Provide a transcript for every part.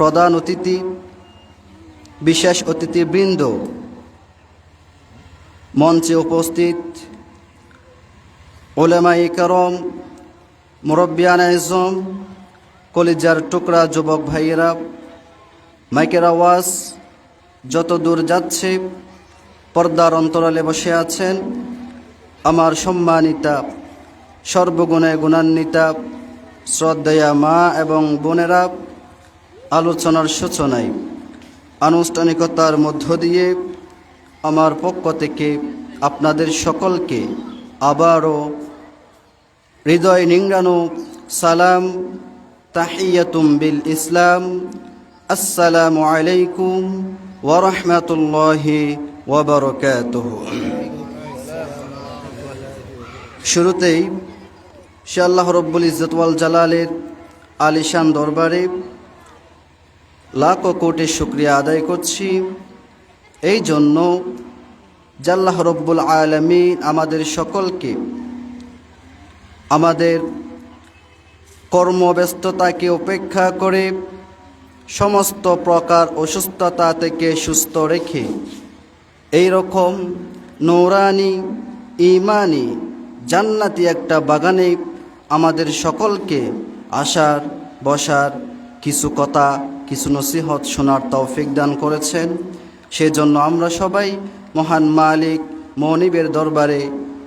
প্রধান অতিথি, বিশেষ অতিথিবৃন্দ, মঞ্চে উপস্থিত ওলেমাই করম মুরব্বিয়ান ইজম কলিজার টুকরা যুবক ভাইয়েরা, মাইকের আওয়াজ যত দূর যাচ্ছে, পর্দার অন্তরালে বসে আছেন আমার সম্মানিতা, সর্বগুণে গুণান্বিতা, শ্রদ্ধেয়া মা এবং বোনেরা। আলোচনার সূচনায় আনুষ্ঠানিকতার মধ্য দিয়ে আমার পক্ষ থেকে আপনাদের সকলকে আবারও হৃদয় নিংড়ানো সালাম তাহিয়াতুম বিল ইসলাম। আসসালামু আলাইকুম ওরহমতুল্লাহি ওবরকাতুহ শুরুতেই সে আল্লাহ রব্বুল ইজ্জতওয়াল জালালের আলিশান দরবারে লাখ কোটি শুক্রিয়া আদায় করছি। এই জন্য জাল্লাহ রব্বুল আলমিন আমাদের সকলকে, আমাদের কর্মব্যস্ততাকে উপেক্ষা করে সমস্ত প্রকার অসুস্থতা থেকে সুস্থ রেখে এই রকম নৌরানি ইমানি জান্নাতি একটা বাগানে আমাদের সকলকে আসার, বসার কিছু কথা কিছু নসিহত শোনার তৌফিক দান করেছেন। সেজন্য আমরা সবাই মহান মালিক, মনিবের দরবারে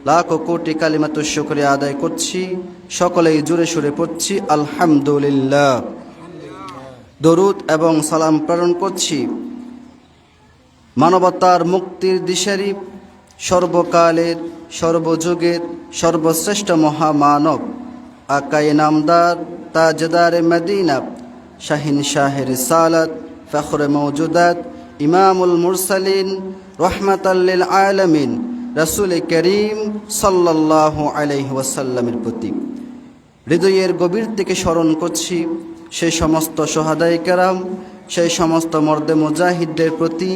লাখ কোটি কালিমাত শুক্রিয়া আদায় করছি। সকলেই জুড়ে সুরে পড়ছি, আলহামদুলিল্লাহ। দরুদ এবং সালাম প্রেরণ করছি। মানবতার মুক্তির দিশারি সর্বকালের, সর্বযুগের, সর্বশ্রেষ্ঠ মহামানব, আকাই নামদার তাজদার মদিনা শাহিন শাহের সালাত ফখরে মৌজুদাত ইমামুল মুরসালিন রহমাতাল্লিল আলমিন, রসুল করিম সাল্লাহ আলহি ওয়াসাল্লামের প্রতি। হৃদয়ের গভীর থেকে স্মরণ করছি সেই সমস্ত সোহাদাই কেরাম সেই সমস্ত মর্দে মুজাহিদদের প্রতি,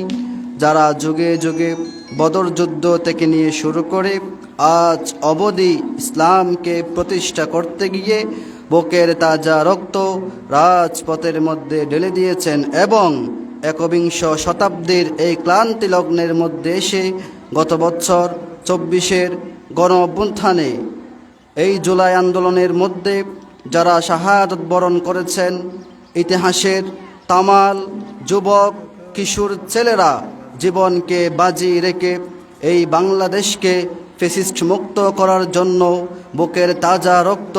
যারা যুগে যুগে বদর যুদ্ধ থেকে নিয়ে শুরু করে আজ অবধি ইসলামকে প্রতিষ্ঠা করতে গিয়ে বুকের তাজা রক্ত রাজপথের মধ্যে ঢেলে দিয়েছেন এবং একবিংশ শতাব্দীর এই ক্লান্তি লগ্নের মধ্যে এসে গত বছর চব্বিশের গণ অভ্যুত্থানে এই জুলাই আন্দোলনের মধ্যে যারা শাহাদত বরণ করেছেন, ইতিহাসের তামাল, যুবক, কিশোর ছেলেরা জীবনকে বাজি রেখে এই বাংলাদেশকে ফেসিস্ট মুক্ত করার জন্য বুকের তাজা রক্ত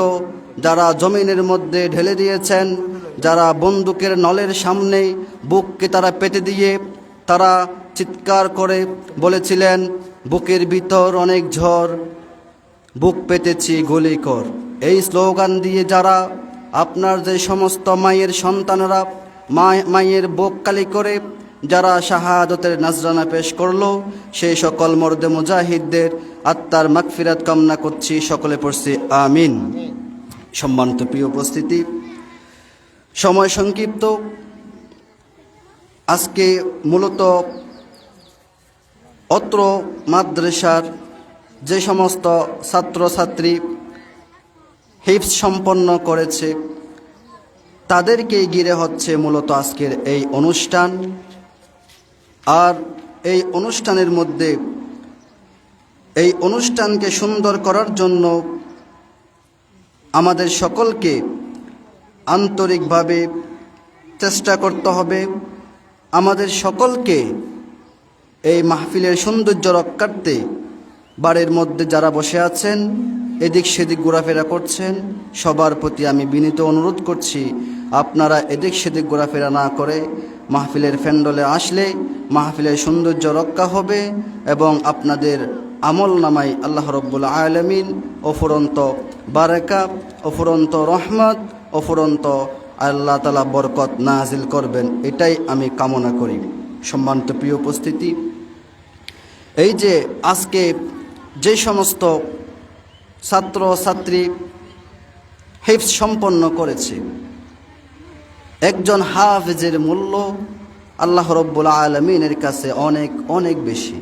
যারা জমিনের মধ্যে ঢেলে দিয়েছেন, যারা বন্দুকের নলের সামনে বুককে তারা পেতে দিয়ে তারা চিৎকার করে বলেছিলেন, বুকের ভিতর অনেক ঝড়, বুক পেতেছি গুলি কর। এই স্লোগান দিয়ে যারা আপনার যে সমস্ত মায়ের সন্তানরা মায়ের বুক কালি করে, যারা শাহাদতের নাজরানা পেশ করল, সেই সকল মর্দে মুজাহিদদের আত্মার মাকফিরাত কামনা করছি, সকলে পড়ছি আমিন। সম্মানিত প্রিয় উপস্থিতি। সময় সংক্ষিপ্ত। আজকে মূলত অত্র মাদ্রাসার যে সমস্ত ছাত্রছাত্রী হিপস সম্পন্ন করেছে তাদেরকেই ঘিরে হচ্ছে মূলত আজকের এই অনুষ্ঠান। আর এই অনুষ্ঠানের মধ্যে এই অনুষ্ঠানকে সুন্দর করার জন্য আমাদের সকলকে আন্তরিকভাবে চেষ্টা করতে হবে। আমাদের সকলকে এই মাহফিলের সৌন্দর্য রক্ষার্থে বাড়ির মধ্যে যারা বসে আছেন, এদিক সেদিক ঘোরাফেরা করছেন, সবার প্রতি আমি বিনীত অনুরোধ করছি, আপনারা এদিক সেদিক ঘোরাফেরা না করে মাহফিলের ফ্যান্ডলে আসলে মাহফিলের সৌন্দর্য রক্ষা হবে এবং আপনাদের আমল নামাই আল্লাহ রব্বুল আলমিন অফুরন্ত বারেকা, অফুরন্ত রহমত, অফুরন্ত আল্লাহ তালা বরকত নাজিল করবেন, এটাই আমি কামনা করি। সম্মানিত প্রিয় উপস্থিতি, এই যে আজকে যে সমস্ত ছাত্র ছাত্রী হিফস সম্পন্ন করেছে, একজন হাফেজের মূল্য আল্লাহ রব্বুল আলমিনের কাছে অনেক অনেক বেশি।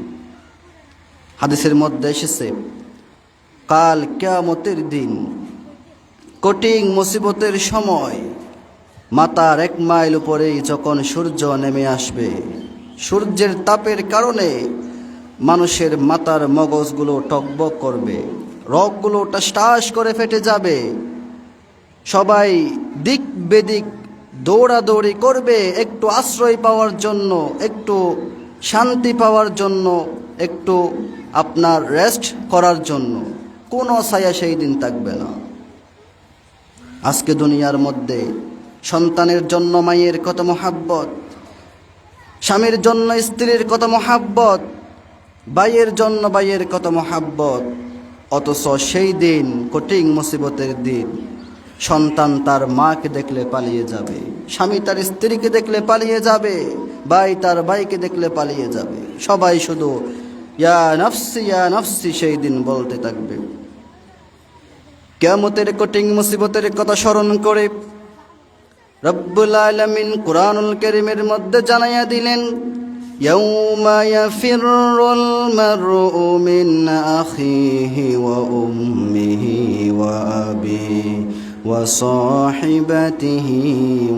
হাদিসের মধ্যে এসেছে কাল কেয়ামতের দিন। কঠিন মুসিবতের সময় মাতার এক মাইল উপরেই যখন সূর্য নেমে আসবে, সূর্যের তাপের কারণে মানুষের মাতার মগজগুলো টকবক করবে, রগগুলো টাস করে ফেটে যাবে। সবাই দিক বেদিক দৌড়াদৌড়ি করবে, একটু আশ্রয় পাওয়ার জন্য, একটু শান্তি পাওয়ার জন্য, একটু আপনার রেস্ট করার জন্য। কোনো ছায়া সেই দিন থাকবে না। আজকে দুনিয়ার মধ্যে সন্তানের জন্য, মায়ের কত মহাব্বত, স্বামীর জন্য, স্ত্রীর কত মহাব্বত বাইয়ের জন্য বাইয়ের কত মহাব্বত, অথচ সেই দিন কঠিন মুসিবতের দিন সন্তান তার মাকে দেখলে পালিয়ে যাবে, স্বামী তার স্ত্রীকে দেখলে পালিয়ে যাবে, ভাই তার ভাইকে দেখলে পালিয়ে যাবে। সবাই শুধু, ইয়া নফসি ইয়া নফসি সেই দিন বলতে থাকবে। কেমতের কঠিন মুসিবতের কথা স্মরণ করে রব্বুল আলমিন কোরআনুল করিমের মধ্যে জানাইয়া দিলেন يوم يفر المرء من أخيه وأمه وأبيه وصاحبته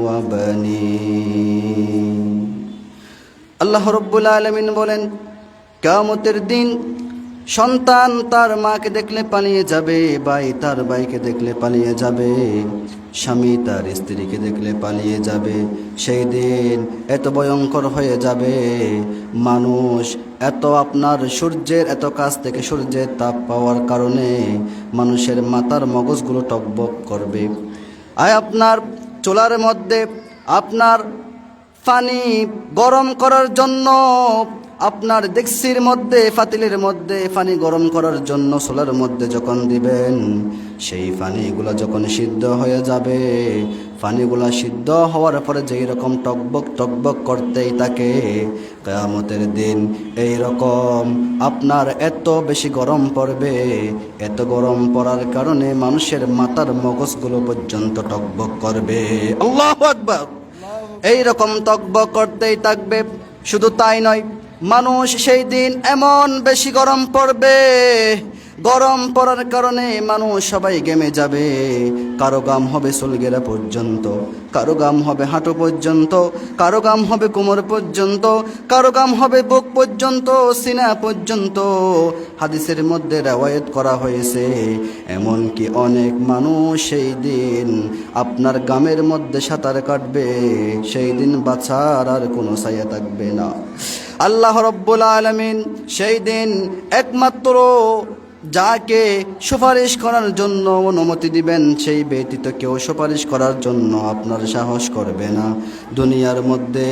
وبنيه আল্লাহ রব্বুল আলমিন বলেন কামতের দিন সন্তান তার মাকে দেখলে পালিয়ে যাবে, ভাই তার ভাইকে দেখলে পালিয়ে যাবে, স্বামী তার স্ত্রীকে দেখলে পালিয়ে যাবে, সেই দিন এত ভয়ঙ্কর হয়ে যাবে। মানুষ এত আপনার সূর্যের, এত কাছ থেকে সূর্যের তাপ পাওয়ার কারণে মানুষের মাথার মগজগুলো টকবক করবে। আয় আপনার চোলার মধ্যে আপনার পানি গরম করার জন্য আপনার ডেক্সির মধ্যে, ফাতিলের মধ্যে পানি গরম করার জন্য সোলার মধ্যে যখন দিবেন, সেই পানিগুলো যখন সিদ্ধ হয়ে যাবে, পানিগুলো সিদ্ধ হওয়ার পরে যেই রকম টকবক টকবক করতেই থাকে কেয়ামতের দিন এই রকম আপনার এত বেশি গরম পড়বে, এত গরম পড়ার কারণে মানুষের মাথার মগজগুলো পর্যন্ত টকবক করবে। আল্লাহ এই রকম টকবক করতেই থাকবে। শুধু তাই নয় মানুষ সেই দিন এমন বেশি গরম পড়বে। গরম পড়ার কারণে মানুষ সবাই গেমে যাবে। কারও গাম হবে সুলগেরা পর্যন্ত, কারও গাম হবে হাঁটু পর্যন্ত, কারও গাম হবে কোমর পর্যন্ত, কারও গাম হবে বুক পর্যন্ত, সিনা পর্যন্ত। হাদিসের মধ্যে রেওয়ায়ত করা হয়েছে, এমনকি অনেক মানুষ সেই দিন আপনার গামের মধ্যে সাঁতার কাটবে। সেই দিন বাছার আর কোনো ছায়া থাকবে না। আল্লাহ রব্বুল আলমিন সেই দিন একমাত্র যাকে সুপারিশ করার জন্য অনুমতি দিবেন, সেই ব্যতীত কেউ সুপারিশ করার জন্য আপনার সাহস করবে না। দুনিয়ার মধ্যে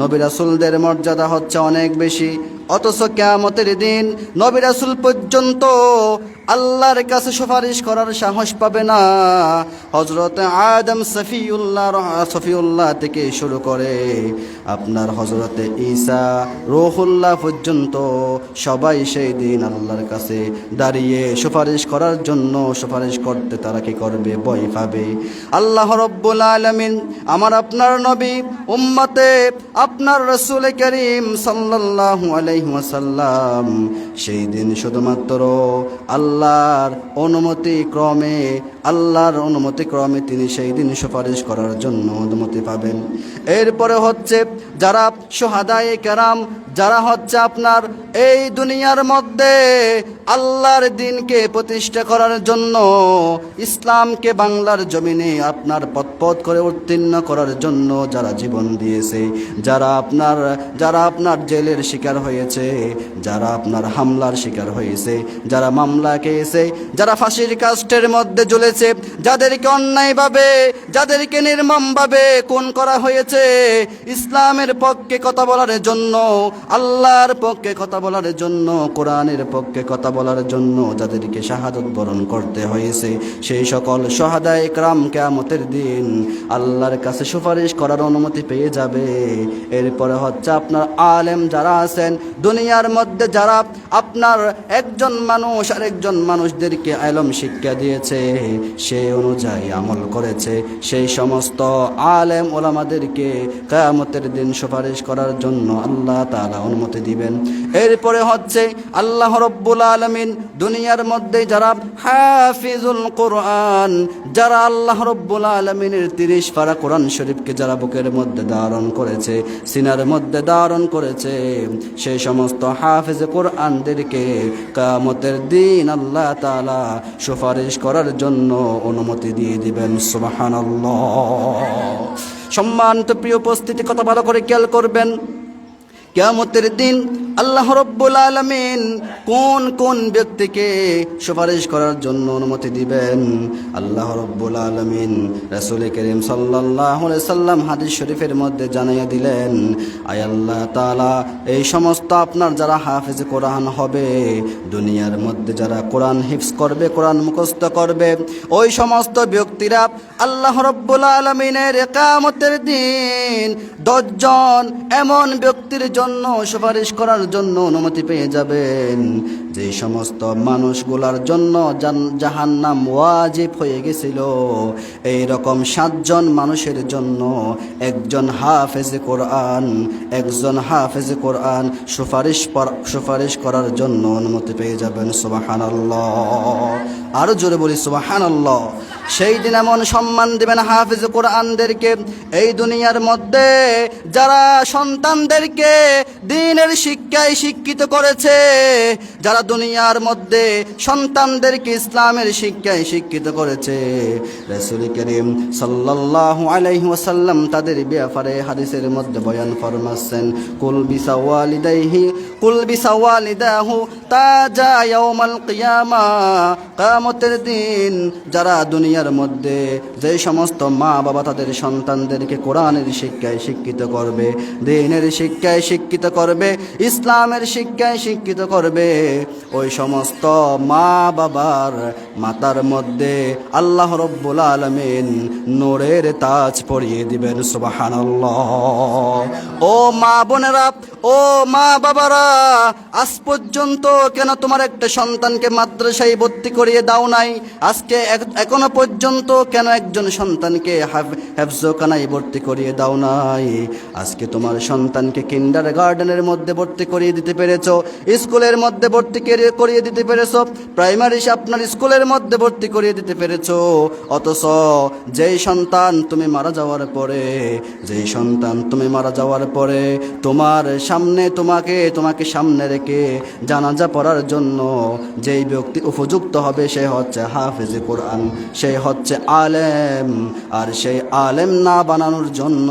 নবিরাসুলদের মর্যাদা হচ্ছে অনেক বেশি। অথচ কেয়ামতের দিন নবিরাসুল পর্যন্ত আল্লাহর কাছে সুপারিশ করার সাহস পাবে না। হজরত আদম সফিউল্লাহ সফিউল্লাহ থেকে শুরু করে আপনার হজরতে ঈসা রহুল্লাহ পর্যন্ত সবাই সেই দিন আল্লাহর কাছে দাঁড়িয়ে সুপারিশ করার জন্য সুপারিশ করতে তারা কি করবে? বই পাবে। আল্লাহ রব্বুল আলমিন আমার আপনার নবী, উম্মতে আপনার রসুল করিম সাল্লাল্লাহু আলাইহি ওয়াসাল্লাম সেই দিন শুধুমাত্র আল্লাহর অনুমতি ক্রমে, আল্লাহর অনুমতি ক্রমে তিনি সেই দিন সুপারিশ করার জন্য অনুমতি পাবেন। এরপরে হচ্ছে যারা সোহাদায়ে কেরাম, যারা হচ্ছে আপনার এই দুনিয়ার মধ্যে আল্লাহর দিনকে প্রতিষ্ঠা করার জন্য ইসলামকে বাংলার জমিনে আপনার পথপথ করে উত্তীর্ণ করার জন্য যারা জীবন দিয়েছে, যারা আপনার যারা আপনার জেলের শিকার হয়েছে, যারা আপনার হামলার শিকার হয়েছে, যারা মামলা খেয়েছে, যারা ফাঁসির কাস্টের মধ্যে জ্বলেছে, যাদেরকে অন্যায়ভাবে, যাদেরকে নির্মমভাবে কোন করা হয়েছে, ইসলামের পক্ষে কথা বলার জন্য, আল্লাহর পক্ষে কথা বলার জন্য, কোরআনের পক্ষে কথা বলার জন্য যাদেরকে শাহাদত বরণ করতে হয়েছে, সেই সকল সহাদায় ক্রাম কেয়ামতের দিন আল্লাহর কাছে সুপারিশ করার অনুমতি পেয়ে যাবে। এরপরে হচ্ছে আপনার আলেম যারা আছেন, দুনিয়ার মধ্যে যারা আপনার একজন মানুষ আর একজন মানুষদেরকে আলম শিক্ষা দিয়েছে সেই অনুযায়ী আমল করেছে। সেই সমস্ত আলেম ওলামাদেরকে কেয়ামতের দিন সুপারিশ করার জন্য আল্লাহ তালা অনুমতি দিবেন। এরপরে হচ্ছে আল্লাহ রব্বুল আলমিন দুনিয়ার মধ্যে যারা হাফিজুল কোরআন, যারা আল্লাহ রব্বুল আলমিনের তিরিশ পারা কোরআন শরীফকে যারা বুকের মধ্যে ধারণ করেছে, সিনার মধ্যে ধারণ করেছে সেই সমস্ত হাফিজ কোরআনদেরকে কামতের দিন আল্লাহ তালা সুপারিশ করার জন্য অনুমতি দিয়ে দিবেন। সুবাহান সম্মানিত প্রিয় উপস্থিতি, কথা ভালো করে খেয়াল করবেন। কেয়ামতের দিন আল্লাহ রব্বুল আলমিন কোন কোন ব্যক্তিকে সুপারিশ করার জন্য অনুমতি দিবেন? আল্লাহ রব্বুল আলমিন রাসুল করিম সাল্লাহ সাল্লাম হাদিস শরীফের মধ্যে জানাইয়া দিলেন, আয় আল্লাহ তালা এই সমস্ত আপনার যারা হাফেজ কোরআন হবে, দুনিয়ার মধ্যে যারা কোরআন হিফস করবে, কোরআন মুখস্থ করবে, ওই সমস্ত ব্যক্তিরা আল্লাহ রব্বুল আলমিনের একামতের দিন দশজন এমন ব্যক্তির জন্য সুপারিশ করার জন্য অনুমতি পেয়ে যাবেন। যে সমস্ত মানুষগুলার জন্য জাহান নাম ওয়াজিব হয়ে গেছিল। এই রকম সাতজন মানুষের জন্য একজন হাফেজ কোরআন, একজন হাফেজ কোরআন সুপারিশ সুপারিশ করার জন্য অনুমতি পেয়ে যাবেন সুবাহান আরও জোরে বলি সুবাহান সেই দিন এমন সম্মান দেবেন হাফিজ কোরআনদেরকে। এই দুনিয়ার মধ্যে যারা সন্তানদেরকে দিনের শিক্ষায় শিক্ষিত করেছে, যারা দুনিয়ার মধ্যে সন্তানদেরকে ইসলামের শিক্ষায় শিক্ষিত করেছে। রসুল করিম সাল্লাল্লাহু আলাইহি ওয়াসাল্লাম তাদের ব্যাপারে হাদিসের মধ্যে বয়ান ফরমাচ্ছেন, কুল বিসাওয়ালিদাইহি কুল বিসাওয়ালিদাহু তাজা ইয়াউমাল কিয়ামা কিয়ামতের দিন যারা দুনিয়ার মধ্যে যে সমস্ত মা বাবা তাদের সন্তানদেরকে কোরআনের শিক্ষায় শিক্ষিত করবে, দিনের শিক্ষায় শিক্ষিত করবে, ইসলামের শিক্ষায় শিক্ষিত করবে ওই সমস্ত মা বাবার মাতার মধ্যে আল্লাহ রব্বুল আলমিন নোরের তাজ পরিয়ে দিবেন সুবাহান ও মা বোনেরা ও মা বাবারা, আজ পর্যন্ত কেন তোমার একটা সন্তানকে মাদ্রাসায় ভর্তি করিয়ে দাও নাই? আজকে এখনও পর্যন্ত কেন একজন সন্তানকে হেফজোখানায় ভর্তি করিয়ে দাও নাই? আজকে তোমার সন্তানকে কিন্ডার গার্ডেনের মধ্যে ভর্তি করিয়ে দিতে পেরেছ, স্কুলের মধ্যে ভর্তি করে- করিয়ে দিতে পেরেছ প্রাইমারি আপনার স্কুলের মধ্যে ভর্তি করিয়ে দিতে পেরেছ। অথচ যেই সন্তান তুমি মারা যাওয়ার পরে, যেই সন্তান তুমি মারা যাওয়ার পরে, তোমার সামনে তোমাকে তোমাকে সামনে রেখে জানাজা পড়ার জন্য যেই ব্যক্তি উপযুক্ত হবে সে হচ্ছে হাফিজ কোরআন, সে হচ্ছে আলেম। আর সেই আলেম না বানানোর জন্য,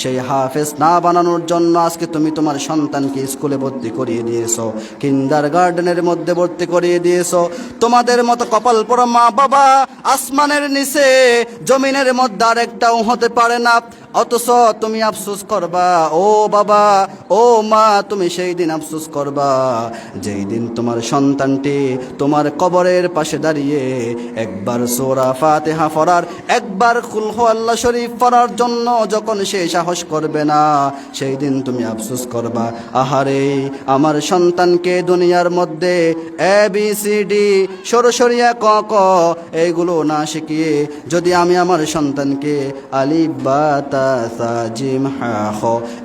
সেই হাফেজ না বানানোর জন্য আজকে তুমি তোমার সন্তানকে স্কুলে ভর্তি করিয়ে দিয়েছ কিন্ডার গার্ডেনের মধ্যে ভর্তি করিয়ে দিয়েছ। তোমাদের মতো কপাল পড়া মা বাবা আসমানের নিচে, জমিনের মধ্যে আর একটাও হতে পারে না। অথচ তুমি আফসোস করবা, ও বাবা, ও মা, তুমি সেই দিন আফসোস করবা। যেই দিন তোমার সন্তানটি তোমার কবরের পাশে দাঁড়িয়ে একবার সোরা ফাতেহা ফরার একবার খুলহ আল্লাহ শরীফ পড়ার জন্য যখন সে সাহস করবে না, সেই দিন তুমি আফসোস করবা। আহারে, আমার সন্তানকে দুনিয়ার মধ্যে এ বি সি ডি সরসরিয়া ক ক এইগুলো না শিখিয়ে যদি আমি আমার সন্তানকে আলিফ, বা, তা সা জিম হা খ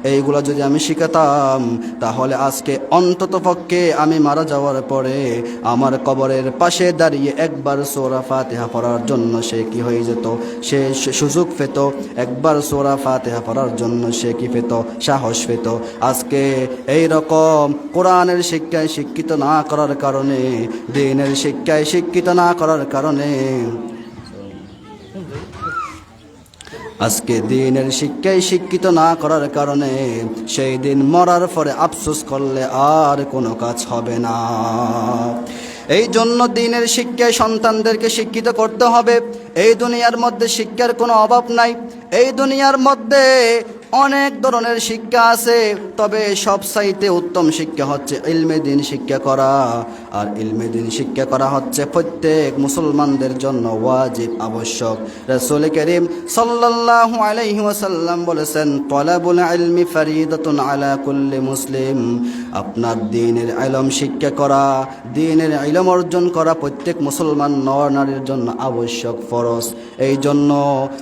এইগুলো যদি আমি শিখাতাম, তাহলে আজকে অন্তত পক্ষে আমি মারা যাওয়ার পরে আমার কবরের পাশে দাঁড়িয়ে একবার সোরা ফাতেহা পড়ার জন্য সে কি হয়ে যেত? সে সুযোগ পেত। একবার সোরা ফাতেহা পড়ার জন্য সে কি পেত? সাহস পেত। আজকে এই রকম কোরআনের শিক্ষায় শিক্ষিত না করার কারণে, দিনের শিক্ষায় শিক্ষিত না করার কারণে আজকে দিনের শিক্ষায় শিক্ষিত না করার কারণে সেই দিন মরার পরে আফসোস করলে আর কোনো কাজ হবে না। এই জন্য দিনের শিক্ষায় সন্তানদেরকে শিক্ষিত করতে হবে। এই দুনিয়ার মধ্যে শিক্ষার কোনো অভাব নাই। এই দুনিয়ার মধ্যে অনেক ধরনের শিক্ষা আছে, তবে সব সাইতে উত্তম শিক্ষা হচ্ছে ইলমে দিন শিক্ষা করা। আর ইলমে দিন শিক্ষা করা হচ্ছে প্রত্যেক মুসলমানদের জন্য ওয়াজিব, আবশ্যক। রসুল করিম সাল্লাল্লাহু আলাইহি ওয়াসাল্লাম বলেছেন, তলাবুল ইলমি ফরিদাতুন আলা কুল্লি মুসলিম। আপনার দিনের আলম শিক্ষা করা, দিনের আলম অর্জন করা প্রত্যেক মুসলমান নর নারীর জন্য আবশ্যক ফরজ। এই জন্য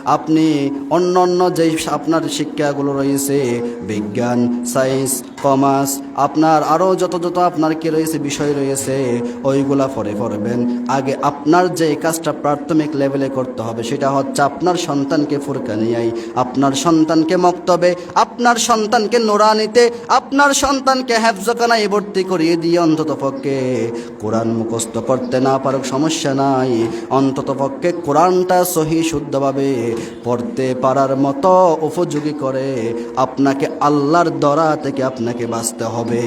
আপনি অন্য অন্য যেই আপনার শিক্ষাগুলো রয়েছে, বিজ্ঞান, সায়েন্স কমার্স আপনার আরও যত যত আপনার কি রয়েছে, বিষয় রয়েছে, ওইগুলা পরে পড়বেন। আগে আপনার যে কাজটা প্রাথমিক লেভেলে করতে হবে, সেটা হচ্ছে আপনার সন্তানকে ফুরকানিয়াই আপনার সন্তানকে মক্তবে, আপনার সন্তানকে নোরানিতে, আপনার সন্তানকে হেফজখানায় ভর্তি করিয়ে দিয়ে অন্তত পক্ষে কোরআন মুখস্থ করতে না পারুক, সমস্যা নাই। অন্তত পক্ষে কোরআনটা সহি, শুদ্ধভাবে পড়তে পারার মতো উপযোগী করে। আপনাকে আল্লাহর দরা থেকে আপনাকে বাঁচতে হবে।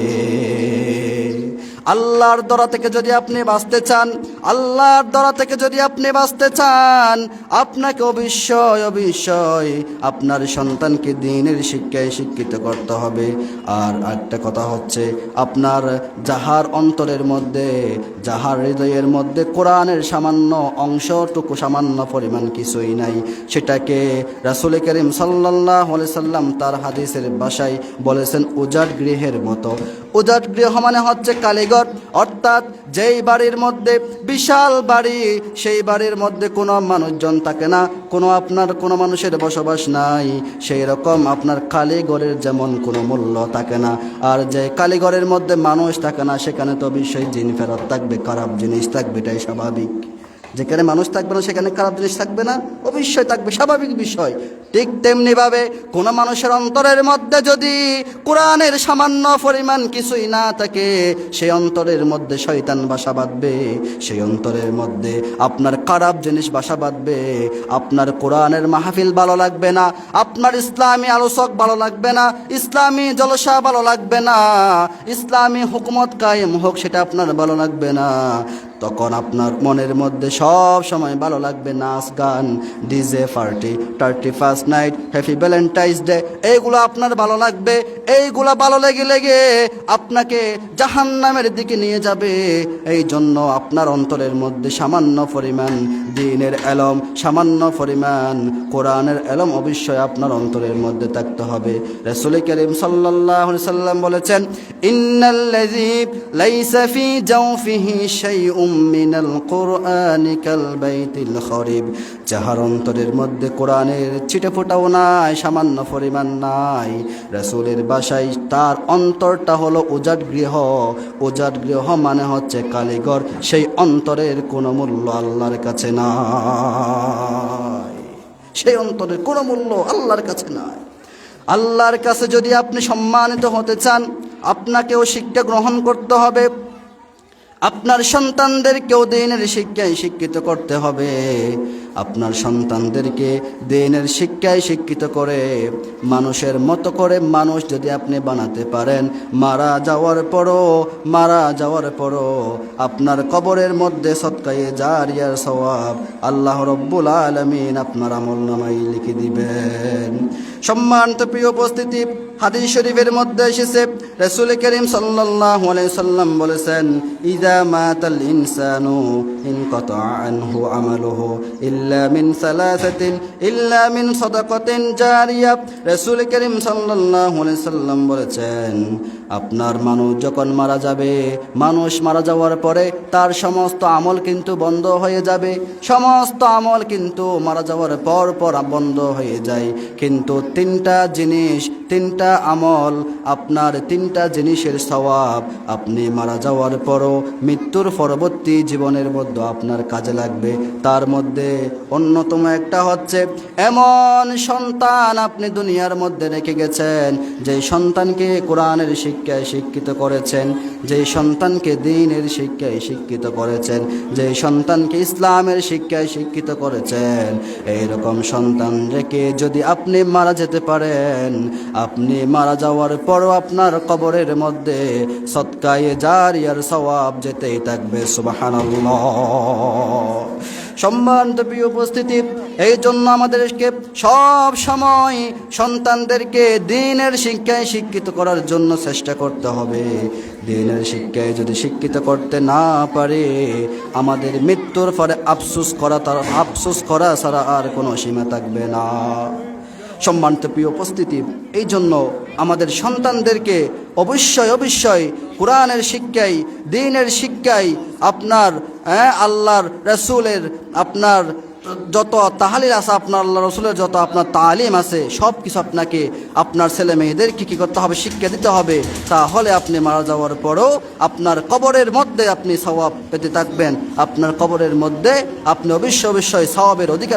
আল্লাহর দরা থেকে যদি আপনি বাঁচতে চান, আল্লাহর দরা থেকে যদি আপনি বাঁচতে চান, আপনাকে অবশ্যই অবশ্যই আপনার সন্তানকে দিনের শিক্ষায় শিক্ষিত করতে হবে। আর একটা কথা হচ্ছে, আপনার যাহার অন্তরের মধ্যে, যাহার হৃদয়ের মধ্যে কোরআনের সামান্য অংশটুকু সামান্য পরিমাণ কিছুই নাই, সেটাকে রাসুল করিম সাল্লাহ সাল্লাম তার হাদিসের বাসায় বলেছেন উজাট গৃহের মতো। উজাট গৃহ মানে হচ্ছে কালীগড় অর্থাৎ যেই বাড়ির মধ্যে বিশাল বাড়ি, সেই বাড়ির মধ্যে কোনো মানুষজন থাকে না। কোনো আপনার, কোনো মানুষের বসবাস নাই। সেই রকম আপনার কালীগড়ের যেমন কোনো মূল্য থাকে না। আর যে কালীগড়ের মধ্যে মানুষ থাকে না, সেখানে তো অবশ্যই জিন ফেরত থাকবে, খারাপ জিনিস থাকবে, এটাই স্বাভাবিক। যেখানে মানুষ থাকবে না, সেখানে খারাপ জিনিস থাকবে না। অবশ্যই থাকবে, স্বাভাবিক বিষয়। ঠিক তেমনিভাবে কোনো মানুষের অন্তরের মধ্যে যদি কোরআনের সামান্য পরিমাণ কিছুই না থাকে, সেই অন্তরের মধ্যে শয়তান বাসা বাঁধবে। সেই অন্তরের মধ্যে আপনার খারাপ জিনিস বাসা বাঁধবে। আপনার কোরআনের মাহফিল ভালো লাগবে না। আপনার ইসলামী আলোচক ভালো লাগবে না। ইসলামী জলসা ভালো লাগবে না। ইসলামী হুকুমত কায়েম হোক, সেটা আপনার ভালো লাগবে না। তখন আপনার মনের মধ্যে সব সময় ভালো লাগবে নাচ, গান, DJ, party, thirty first night, happy Valentine's day, এইগুলো আপনার ভালো লাগবে, এইগুলো ভালো লেগে লেগে আপনাকে জাহান নামের দিকে নিয়ে যাবে। এই জন্য আপনার অন্তরের মধ্যে সামান্য পরিমাণ দিনের এলম, সামান্য পরিমাণ কোরআনের এলম অবশ্যই আপনার অন্তরের মধ্যে থাকতে হবে। রসুল করিম সাল্লাহ সাল্লাম বলেছেন ইন্নাল্লাযী লাইসা ফি জাওফিহি শাইউম মিনাল কুরআনি কাল বাইতিল খরিব। যাহার অন্তরের মধ্যে কোরআনের ছিটে ফোটাও নাই, সামান্য পরিমাণ নাই। রসুলের বাসায় তার অন্তরটা হলো উজাট গৃহ। উজাট গৃহ মানে হচ্ছে কালীঘর, সেই অন্তরের কোনো মূল্য আল্লাহর কাছে নাই। সেই অন্তরের কোনো মূল্য আল্লাহর কাছে নাই। আল্লাহর কাছে যদি আপনি সম্মানিত হতে চান, আপনাকেও শিক্ষা গ্রহণ করতে হবে। আপনার সন্তানদেরকেও দিনের শিক্ষায় শিক্ষিত করতে হবে। আপনার সন্তানদেরকে দিনের শিক্ষায় শিক্ষিত করে, মানুষের মতো করে মানুষ যদি আপনি বানাতে পারেন, মারা যাওয়ার পরও, মারা যাওয়ার পরও আপনার কবরের মধ্যে সৎকায়ে জারিয়ার সওয়াব আল্লাহ রব্বুল আলমিন আপনার আমল নামাই লিখে দিবেন। সম্মানিত প্রিয় উপস্থিতি হাদিস শরীফের মধ্যে এসেছে, রসুল করিম সাল্লাল্লাহু আলাইহি সাল্লাম বলেছেন ইদা মাতাল ইনসানু ইনকাতা আনহু আমালুহু ইল্লা মিন সালাসাতিন ইল্লা মিন সাদাকাতিন জারিয়া। রসুল করিম সাল্লাল্লাহু আলাইহি সাল্লাম বলেছেন, আপনার মানুষ যখন মারা যাবে, মানুষ মারা যাওয়ার পরে তার সমস্ত আমল কিন্তু বন্ধ হয়ে যাবে। সমস্ত আমল কিন্তু মারা যাওয়ার পর পর বন্ধ হয়ে যায়। কিন্তু তিনটা জিনিস তিনটা আমল, আপনার তিনটা জিনিসের স্বভাব আপনি মারা যাওয়ার পরও মৃত্যুর পরবর্তী জীবনের মধ্যে আপনার কাজে লাগবে। তার মধ্যে অন্যতম একটা হচ্ছে, এমন সন্তান আপনি দুনিয়ার মধ্যে রেখে গেছেন যে সন্তানকে কোরআনের শিক্ষায় শিক্ষিত করেছেন যে সন্তানকে দিনের শিক্ষায় শিক্ষিত করেছেন যে সন্তানকে ইসলামের শিক্ষায় শিক্ষিত করেছেন। এইরকম সন্তান রেখে যদি আপনি মারা যেতে পারেন আপনি মারা যাওয়ার পরও আপনার কবরের মধ্যে সৎকায়ে জারিয়ার সওয়াব যেতেই থাকবে, সুবহানাল্লাহ। সম্মানিত প্রিয় উপস্থিতি এই জন্য আমাদেরকে সব সময় সন্তানদেরকে দিনের শিক্ষায় শিক্ষিত করার জন্য চেষ্টা করতে হবে। দিনের শিক্ষায় যদি শিক্ষিত করতে না পারে, আমাদের মৃত্যুর পরে আফসুস করা তার আফসুস করা ছাড়া আর কোনো সীমা থাকবে না। সম্মানিত প্রিয় উপস্থিতি এই জন্য আমাদের সন্তানদেরকে অবশ্যই অবশ্যই কোরআনের শিক্ষায় দিনের শিক্ষায় আপনার হ্যাঁ, আল্লাহর রসুলের আপনার যত তাহালিল আছে আপনার আল্লাহ রসুলের যত আপনার তালিম আছে সব কিছু আপনাকে আপনার ছেলে মেয়েদেরকে কী করতে হবে শিক্ষা দিতে হবে তাহলে আপনি মারা যাওয়ার পরও আপনার কবরের মধ্যে আপনি সওয়াব পেতে থাকবেন। আপনার কবরের মধ্যে আপনি অবশ্যই অবশ্যই সওয়াবের অধিকার